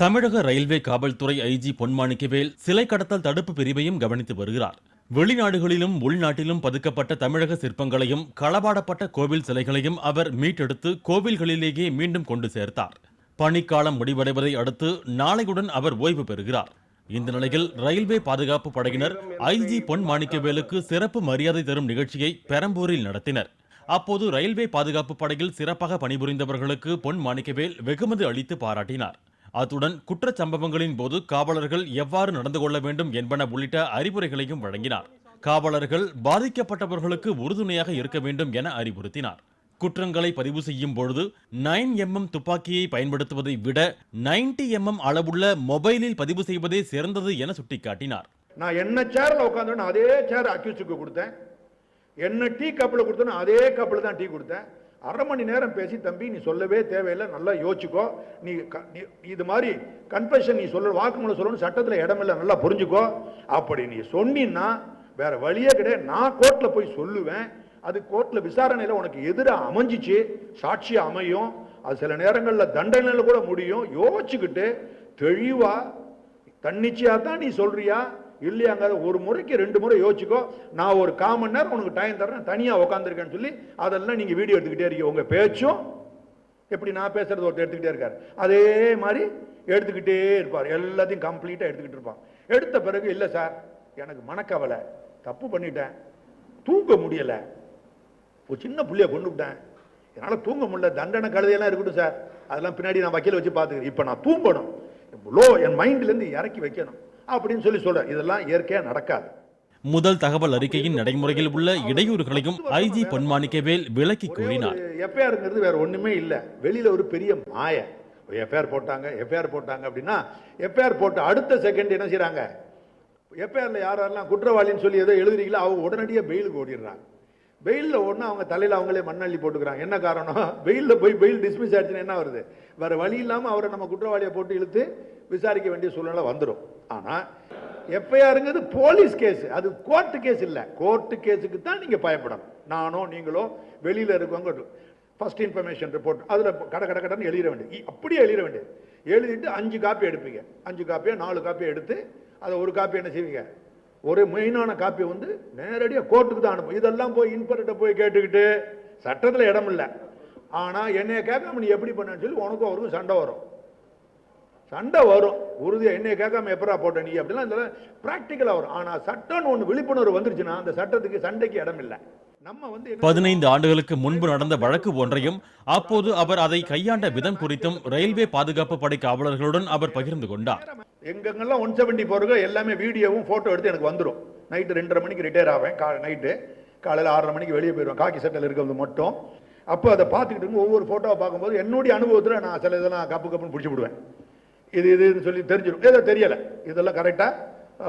தமிழக ரயில்வே காவல்துறை ஐஜி பொன்மாணிக்கவேல் சிலை கடத்தல் தடுப்பு பிரிவையும் கவனித்து வருகிறார். வெளிநாடுகளிலும் உள்நாட்டிலும் பதுக்கப்பட்ட தமிழக சிற்பங்களையும் களவாடப்பட்ட கோவில் சிலைகளையும் அவர் மீட்டெடுத்து கோவில்களிலேயே மீண்டும் கொண்டு சேர்த்தார். பணிக்காலம் முடிவடைவதை அடுத்து நாளையுடன் அவர் ஓய்வு பெறுகிறார். இந்த நிலையில் ரயில்வே பாதுகாப்பு படையினர் ஐஜி பொன் மாணிக்கவேலுக்கு சிறப்பு மரியாதை தரும் நிகழ்ச்சியை பெரம்பூரில் நடத்தினர். அப்போது ரயில்வே பாதுகாப்பு படையில் சிறப்பாக பணிபுரிந்தவர்களுக்கு பொன் மாணிக்கவேல் வெகுமதி அளித்து பாராட்டினார். அத்துடன் குற்றச் சம்பவங்களின் போது காவலர்கள் எவ்வாறு நடந்து கொள்ள வேண்டும் என்பன உள்ளிட்ட அறிவுரைகளையும் வழங்கினார். காவலர்கள் பாதிக்கப்பட்டவர்களுக்கு உறுதுணையாக இருக்க வேண்டும் என அறிவுறுத்தினார். குற்றங்களை பதிவு செய்யும் பொழுது நைன் எம்எம் துப்பாக்கியை பயன்படுத்துவதை விட 90 எம்எம் அளவுள்ள மொபைலில் பதிவு செய்வதே சிறந்தது என சுட்டிக்காட்டினார். நான் என்ன சேர்ல உட்காந்து அதே சேர் அக்யூஸ்டுக்கு கொடுத்தேன். என்ன டீ கப்பில் கொடுத்தேன்னு அதே கப்பில் தான் டீ கொடுத்தேன். அரை மணி நேரம் பேசி தம்பி நீ சொல்லவே தேவையில்லை. நல்லா யோசிச்சுக்கோ. நீ க- நீ- இது மாதிரி கன்ஃபெஷன் நீ சொல்ல வாக்குமூலம் சொல்லணும் சட்டத்தில் இடமில்லை. நல்லா புரிஞ்சுக்கோ. அப்படி நீ சொன்னீன்னா வேற வழியே கிடையாது. நான் கோர்ட்டில் போய் சொல்லுவேன். அது கோர்ட்டில் விசாரணையில் உனக்கு எதிராக அமைஞ்சிச்சு. சாட்சி அமையும். அது சில நேரங்களில் தண்டனையில் கூட முடியும். யோசிச்சுக்கிட்டு தெளிவாக தன்னிச்சையாக தான் நீ சொல்றியா? இல்லையாங்க ஒரு முறைக்கு ரெண்டு முறை யோசிச்சுக்கோ. நான் ஒரு காமன் நேரம் உனக்கு டைம் தரேன் தனியாக உட்காந்துருக்கேன்னு சொல்லி அதெல்லாம் நீங்கள் வீடியோ எடுத்துக்கிட்டே இருக்கீங்க. உங்கள் பேச்சும் எப்படி நான் பேசுறது ஒருத்தர் எடுத்துக்கிட்டே இருக்கார். அதே மாதிரி எடுத்துக்கிட்டே இருப்பார். எல்லாத்தையும் கம்ப்ளீட்டாக எடுத்துக்கிட்டு இருப்பான். எடுத்த பிறகு இல்லை சார் எனக்கு மனக்கவலை. தப்பு பண்ணிட்டேன். தூங்க முடியலை. ஒரு சின்ன புள்ளைய கொண்டு விட்டேன். என்னால் தூங்க முடியல. தண்டனை கழுதையெல்லாம் இருக்கட்டும் சார் அதெல்லாம் பின்னாடி நான் வக்கீல வச்சு பார்த்துக்கிறேன். இப்போ நான் தூங்கணும். லோ என் மைண்ட்லேருந்து இறக்கி வைக்கணும். அப்படின்னு சொல்லி சொல்றேன் இதெல்லாம் இயற்கையாக நடக்காது. முதல் தகவல் அறிக்கையின் நடைமுறையில் உள்ள இடையூறுகளையும் ஐஜி பொன்மாணிக்கவேல் விளக்கி கூறினார். எஃப்ஐஆருங்கிறது வேற ஒண்ணுமே இல்லை. வெளியில ஒரு பெரிய மாய. எஃப்ஐஆர் போட்டாங்க எஃப்ஐஆர் போட்டாங்க அப்படின்னா எஃப்ஐஆர் போட்ட அடுத்த செகண்ட் என்ன செய்றாங்க? எஃப்ஐஆர்ல யார் யாரெல்லாம் குற்றவாளின்னு சொல்லி ஏதோ எழுதுறீங்களோ அவங்க உடனடியாக பெயிலுக்கு ஓடிடுறாங்க. வெயிலில் ஒன்று அவங்க தலையில் அவங்களே மண்ணள்ளி போட்டுக்கிறாங்க. என்ன காரணம்? வெயிலில் போய் வெயில் டிஸ்மிஸ் ஆயிடுச்சுன்னா என்ன வருது? வேறு வழி இல்லாமல் அவரை நம்ம குற்றவாளியை போட்டு இழுத்து விசாரிக்க வேண்டிய சூழ்நிலை வந்துடும் ஆனால் எஃப்ஐஆருங்கிறது போலீஸ் கேஸ் அது கோர்ட்டு கேஸ் இல்லை. கோர்ட்டு கேஸுக்கு தான் நீங்கள் பயப்படணும். நானோ நீங்களோ வெளியில் இருக்கவங்க ஃபஸ்ட் இன்ஃபர்மேஷன் ரிப்போர்ட் அதில் கட கட கடன்னு எழுதிட வேண்டியது. அப்படியே எழுதிட வேண்டியது. எழுதிட்டு அஞ்சு காப்பி எடுப்பீங்க. அஞ்சு காப்பியோ நாலு காப்பியை எடுத்து அதை ஒரு காப்பி என்ன செய்வீங்க? ஒரு மெயினான காப்பி வந்து நேரடியாக கோர்ட்டுக்கு தான் அனுப்பும். இதெல்லாம் போய் இன்ஸ்பெக்டர்கிட்ட போய் கேட்டுக்கிட்டு சட்டத்தில் இடம் இல்லை. ஆனால் என்னைய கேட்காம நீ எப்படி பண்ணன்னு சொல்லி உனக்கும் அவருக்கும் சண்டை வரும். சண்டை வரும். உறுதியாக என்னைய கேட்காம எப்பரா போட்ட நீ அப்படிலாம் இதெல்லாம் ப்ராக்டிக்கலாக வரும். ஆனால் சட்டம்னு ஒன்று விழிப்புணர்வு வந்துருச்சுன்னா அந்த சட்டத்துக்கு சண்டைக்கு இடம் இல்லை. நம்ம வந்து பதினைந்து ஆண்டுகளுக்கு முன்பு நடந்த வழக்கு ஒன்றையும் அப்போது அவர் அதை கையாண்ட விதம் குறித்தும் ரயில்வே பாதுகாப்பு படை காவலர்களுடன் அவர் பகிர்ந்து கொண்டார். எங்கெங்கெல்லாம் ஒன் செவன்டி போறதோ எல்லாமே வீடியோவும் ஃபோட்டோ எடுத்து எனக்கு வந்துடும் நைட்டு ரெண்டரை மணிக்கு ரிட்டையர் ஆவேன். கா நைட்டு காலையில் ஆறரை மணிக்கு வெளியே போயிடுவேன் காக்கி சட்டையில் இருக்கிறது மட்டும். அப்போ அதை பார்த்துக்கிட்டு இருக்கும். ஒவ்வொரு ஃபோட்டோவை பார்க்கும்போது என்னுடைய அனுபவத்தில் நான் சில இதெல்லாம் கப்பு கப்புன்னு பிடிச்சி விடுவேன். இது இதுன்னு சொல்லி தெரிஞ்சிடும் ஏதோ தெரியலை. இதெல்லாம் கரெக்டாக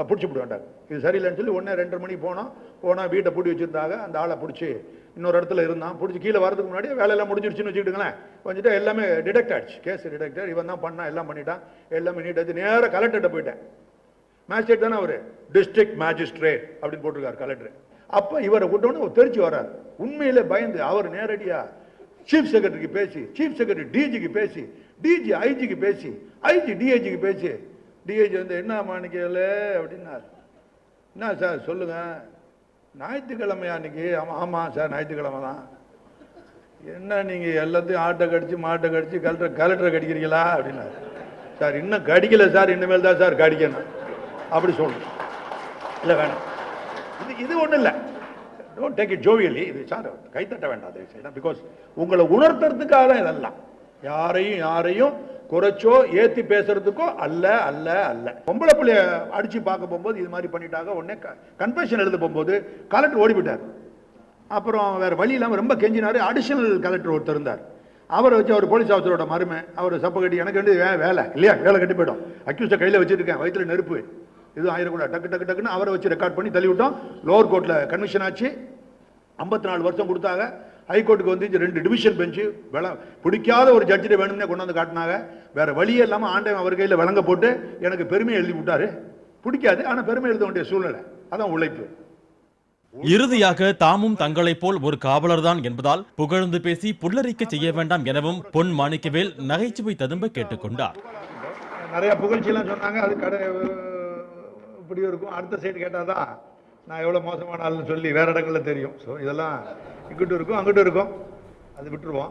பிடிச்சி விடுவேன்டார் இது சரியில்லைன்னு சொல்லி ஒன்றே ரெண்டு மணிக்கு போனோம் போனால் வீட்டை பூட்டி வச்சுருந்தாங்க. அந்த ஆளை பிடிச்சி இன்னொரு இடத்துல இருந்தான். பிடிச்சி கீழே வரதுக்கு முன்னாடி வேலையெல்லாம் முடிஞ்சிருச்சுன்னு வச்சுக்கிட்டுங்களேன். வந்துட்டு எல்லாமே டிடெக்ட் ஆகிடுச்சு கேஸ் டிடெக்ட் இவன் தான் பண்ணான் எல்லாம் பண்ணிட்டான். எல்லாமே நீட்டாச்சு நேராக கலெக்டர்கிட்ட போயிட்டேன். மேஜிஸ்ட்ரேட் தானே அவர்? டிஸ்ட்ரிக்ட் மேஜிஸ்ட்ரேட் அப்படின்னு போட்டிருக்காரு கலெக்டர் அப்போ இவரை கூட்டோன்னு தெரிச்சு வர்றார். உண்மையிலே பயந்து அவர் நேரடியாக சீஃப் செக்ரட்டரிக்கு பேசி சீஃப் செக்ரட்டரி டிஜிக்கு பேசி டிஜி ஐஜிக்கு பேசி ஐஜி டிஐஜிக்கு பேசி டிஐஜி வந்து என்ன மாணிக்கல அப்படின்னார். என்ன சார் சொல்லுங்கள் ஞாயிற்றுக்கிழமையா அன்னைக்கு? ஆமாம் ஆமாம் சார் ஞாயிற்றுக்கிழமை தான். என்ன நீங்கள் எல்லாத்தையும் ஆட்டை கடிச்சு மாட்டை கடிச்சு கலெக்டர் கலெக்டரை கடிக்கிறீங்களா? அப்படின்னாரு. சார் இன்னும் கடிக்கல சார் இனிமேல் தான் சார் கடிக்கணும். அப்படி சொல்லணும் இல்லை வேணாம். இது இது ஒன்றும் இல்லை. டோன்ட் டேக் இட் ஜோவியலி இது சார் கைத்தட்ட வேண்டாம் தயவு செய்து. பிகாஸ் உங்களை உணர்த்துறதுக்காக தான் இதெல்லாம். யாரையும் யாரையும் குறைச்சோ ஏத்தி பேசுறதுக்கோ அல்ல அல்ல அல்ல. பொம்பளை பிள்ளைய அடிச்சு பார்க்க போகும்போது இது மாதிரி பண்ணிட்டாங்க. உடனே கன்ஃபெஷன் எழுத போகும்போது கலெக்டர் ஓடிவிட்டார் அப்புறம் வேற வழி இல்லாமல் ரொம்ப கெஞ்சினார். அடிஷனல் கலெக்டர் ஒருத்தர் இருந்தார். அவரை வச்சு அவர் போலீஸ் ஆஃபீஸரோட மருமை அவர் சப்ப கட்டி எனக்கு வந்து வே வேலை இல்லையா? வேலை கட்டி போயிடும். அக்யூஸ்டை கையில் வச்சுருக்கேன். வயிற்றுல நெருப்பு. இது ஆயிரக்கூடாது. டக்கு டக்கு டக்குன்னு அவரை வச்சு ரெக்கார்ட் பண்ணி தள்ளி விட்டோம் லோவர் கோர்ட்டில் கன்விஷன் ஆச்சு. ஐம்பத்தி நாலு வருஷம் கொடுத்தாங்க. ஹைகோர்ட்டுக்கு வந்து ரெண்டு டிவிஷன் பெஞ்சு விள பிடிக்காத ஒரு ஜட்ஜிட்ட வேணும்னே கொண்டு வந்து காட்டினாங்க. வேற வழியே இல்லாமல் ஆண்டவன் அவர் கையில் விளங்க போட்டு எனக்கு பெருமை எழுதி விட்டாரு. பிடிக்காது ஆனால் பெருமை எழுத வேண்டிய சூழ்நிலை. அதான் உழைப்பு. இறுதியாக தாமும் தங்களைப் போல் ஒரு காவலர்தான் என்பதால் புகழ்ந்து பேசி புல்லரிக்க செய்ய வேண்டாம் எனவும் பொன் மாணிக்கவேல் நகைச்சுவை ததும்ப கேட்டுக்கொண்டார் நிறைய புகழ்ச்சியெல்லாம் சொன்னாங்க. அது கடை இப்படியும் இருக்கும். அடுத்த சைடு கேட்டால் தான் நான் எவ்வளோ மோசமான ஆள்னு சொல்லி வேறு இடங்கள்ல தெரியும். ஸோ இதெல்லாம் இங்கிட்டும் இருக்கும் அங்கிட்டும் இருக்கும். அது விட்டுருவோம்.